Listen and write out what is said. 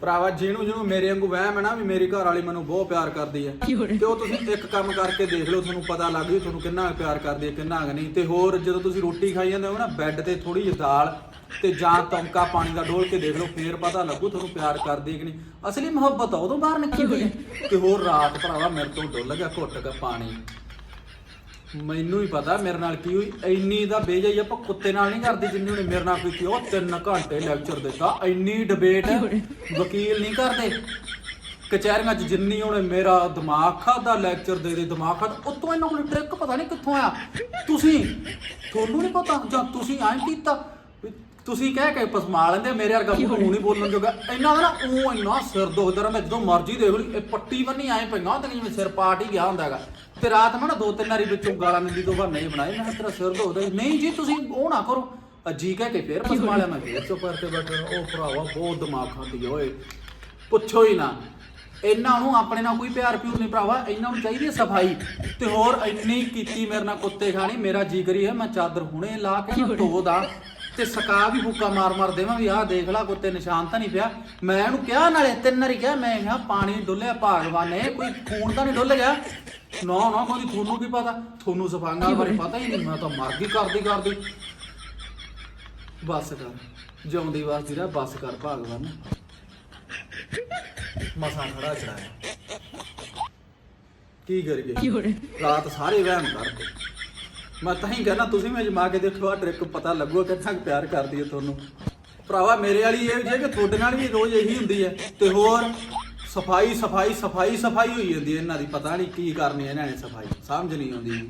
ਭਰਾਵਾ ਜਿਹਨੂੰ ਜਿਹਨੂੰ ਮੇਰੇ ਵਾਂਗੂ ਵਹਿਮ ਹੈ ਨਾ ਵੀ ਮੇਰੀ ਘਰ ਵਾਲੀ ਮੈਨੂੰ ਬਹੁਤ ਪਿਆਰ ਕਰਦੀ ਹੈ। ਤੇ ਉਹ ਤੁਸੀਂ ਇੱਕ ਕੰਮ ਕਰਕੇ ਦੇਖ ਲਓ ਤੁਹਾਨੂੰ ਪਤਾ ਲੱਗ ਜੂ ਤੁਹਾਨੂੰ ਕਿੰਨਾ ਪਿਆਰ ਕਰਦੀ ਹੈ ਕਿੰਨਾ ਕੁ ਨਹੀਂ। ਤੇ ਹੋਰ ਜਦੋਂ ਤੁਸੀਂ ਰੋਟੀ ਖਾਈ ਜਾਂਦੇ ਹੋ ਨਾ ਬੈੱਡ ਤੇ ਥੋੜੀ ਜਿਹੀ ਦਾਲ ਤੇ ਜਾਂ ਤਮਕਾ ਪਾਣੀ ਦਾ ਡੋਲ ਕੇ ਦੇਖ ਲਓ ਫੇਰ ਪਤਾ ਲੱਗੂ ਤੁਹਾਨੂੰ ਪਿਆਰ ਕਰਦੀ ਹੈ ਕਿ ਨਹੀਂ। ਅਸਲੀ ਮੁਹੱਬਤ ਆ ਉਦੋਂ ਬਾਹਰ ਨਿਕਲਦੀ ਹੈ। ਤੇ ਹੋਰ ਰਾਤ ਭਰਾਵਾ ਮੇਰੇ ਤੋਂ ਡੁੱਲ ਗਿਆ ਘੁੱਟ ਕੇ ਪਾਣੀ। ਮੈਨੂੰ ਹੀ ਪਤਾ ਮੇਰੇ ਨਾਲ ਕੀ ਹੋਈ। ਇੰਨੀ ਦਾ ਬੇਜਾਈ ਆਪਾਂ ਕੁੱਤੇ ਨਾਲ ਨਹੀਂ ਕਰਦੀ ਜਿੰਨੀ ਉਹਨੇ ਮੇਰੇ ਨਾਲ ਕੀਤੀ ਉਹ 3 ਘੰਟੇ ਲੈਕਚਰ ਦਿੱਤਾ। ਇੰਨੀ ਡਿਬੇਟ ਵਕੀਲ ਨਹੀਂ ਕਰਦੇ। ਕਚਹਿਰੀਆਂ 'ਚ ਜਿੰਨੀ ਉਹਨੇ ਮੇਰਾ ਦਿਮਾਗ ਖਾਦਾ ਲੈਕਚਰ ਦੇ ਦੇ ਦਿਮਾਗ ਖਾਦਾ ਉਤੋਂ ਇਹਨਾਂ ਕੋਲ ਟ੍ਰਿਕ ਪਤਾ ਨਹੀਂ ਕਿੱਥੋਂ ਆਇਆ। ਤੁਸੀਂ, ਤੁਹਾਨੂੰ ਨਹੀਂ ਪਤਾ ਜਾਂ ਤੁਸੀਂ ਐਂ ਕੀਤਾ ਤੁਸੀਂ ਕਹਿ ਕੇ ਪਸਮਾ ਲੈਂਦੇ ਮੇਰੇ ਵਰਗਾ ਮੂੰਹ ਨਹੀਂ? ਬੋਲਣ ਜੋਗਾ। ਇਹਨਾਂ ਦਾ ਨਾ ਉਹ ਇੰਨਾ ਸਿਰ ਦੁਖਦਾ ਰਹਿੰਦਾ ਜਦੋਂ ਮਰਜ਼ੀ ਦੇਖ ਲਈ ਇਹ ਪੱਟੀ ਬੰਨੀ ਐਂ ਪਈਆਂ ਤੇ ਜਿਵੇਂ ਸਿਰ ਪਾਟ ਹੀ ਗਿਆ ਹੁੰਦਾ ਹੈਗਾ। ਤੇ ਰਾਤ ਮੈਂ ਨਾ ਦੋ ਤਿੰਨ ਵਾਰੀ ਵਿੱਚੋਂ ਗਾਲਾਂ ਨਿੰਦੀ ਤੋਂ ਨਹੀਂ ਬਣਾਏ ਮੈਂ ਕਿਹਾ ਤੇਰਾ ਸਿਰ ਦੁਖਦਾ ਜੀ। ਨਹੀਂ ਜੀ ਤੁਸੀਂ ਉਹ ਨਾ ਕਰੋ। ਅਜੀ ਕਹਿ ਕੇ ਫੇਰ ਪਸਮਾ ਲਿਆ ਮੈਂ। ਫੇਰ ਚੁੱਪ ਕਰਕੇ ਬੈਠਾ ਉਹ ਭਰਾਵਾ ਬਹੁਤ ਦਿਮਾਗ ਖਾਂਦੀ ਓਏ। ਪੁੱਛੋ ਹੀ ਨਾ। ਇਹਨਾਂ ਨੂੰ ਆਪਣੇ ਨਾਲ ਕੋਈ ਪਿਆਰ ਪਿਉਰ ਨਹੀਂ ਭਰਾਵਾ। ਇਹਨਾਂ ਨੂੰ ਚਾਹੀਦੀ ਹੈ ਸਫ਼ਾਈ। ਤੇ ਹੋਰ ਇੰਨੀ ਕੀਤੀ ਮੇਰੇ ਨਾਲ ਕੁੱਤੇ ਖਾਣੀ ਮੇਰਾ ਜੀ ਕਰੀ ਹੈ ਮੈਂ ਚਾਦਰ ਹੁਣੇ ਲਾ ਕੇ ਧੋ ਦਾਂ। ਤੇ ਸਕਾ ਵੀ ਹੁੱਕਾ ਮਾਰ ਮਾਰ ਦੇਵਾਂ ਵੀ ਆਹ ਦੇਖ ਲਾ ਕੁੱਤੇ ਨਿਸ਼ਾਨ ਤਾਂ ਨਹੀਂ ਪਿਆ। ਮੈਂ ਇਹਨੂੰ ਕਿਹਾ ਨਾਲੇ ਤਿੰਨ ਵਾਰੀ ਕਿਹਾ ਮੈਂ ਕਿਹਾ ਪਾਣੀ ਡੁੱਲਿਆ ਭਾਗਵਾਨ ਕੋਈ ਖੂਨ ਤਾਂ ਨਹੀਂ ਡੁੱਲ ਗਿਆ। ਨਾ ਨਾ ਕੋਈ ਤੁਹਾਨੂੰ ਕੀ ਪਤਾ? ਤੁਹਾਨੂੰ ਸਫਾਈਆਂ ਬਾਰੇ ਪਤਾ ਹੀ ਨਹੀਂ ਮੈਂ ਤਾਂ ਮਰ ਗਈ ਕਰਦੀ ਕਰਦੀ। ਬਸ ਕਰ ਜਿਉਂਦੀ ਵਾਸਦੀ ਰਹਿ ਬਸ ਕਰ ਭਾਗਵਾਨ। ਮਸਾਂ ਖੜਾ ਚੜਾਇਆ ਕੀ ਕਰੀਏ? ਰਾਤ ਸਾਰੇ ਵਹਿਮ ਕਰਦੇ। ਮੈਂ ਤਾਂ ਹੀ ਕਹਿੰਦਾ, ਤੁਸੀਂ ਵੀ ਅਜਮਾ ਕੇ ਦੇਖੋ ਆ ਟ੍ਰਿਕ ਪਤਾ ਲੱਗੂ ਕਿੰਨਾ ਕੁ ਪਿਆਰ ਕਰਦੀ ਹੈ ਤੁਹਾਨੂੰ। ਭਰਾਵਾ, ਮੇਰੇ ਵਾਲੀ ਇਹ ਜੇ ਕਿ ਤੁਹਾਡੇ ਨਾਲ ਵੀ ਰੋਜ਼ ਇਹੀ ਹੁੰਦੀ ਹੈ ਤੇ ਹੋਰ ਸਫ਼ਾਈ ਸਫ਼ਾਈ ਸਫ਼ਾਈ ਸਫ਼ਾਈ ਹੋਈ ਜਾਂਦੀ ਹੈ ਇਹਨਾਂ ਦੀ। ਪਤਾ ਨਹੀਂ ਕੀ ਕਰਨੀ ਇਹਨਾਂ ਨੇ ਸਫ਼ਾਈ, ਸਮਝ ਨਹੀਂ ਆਉਂਦੀ।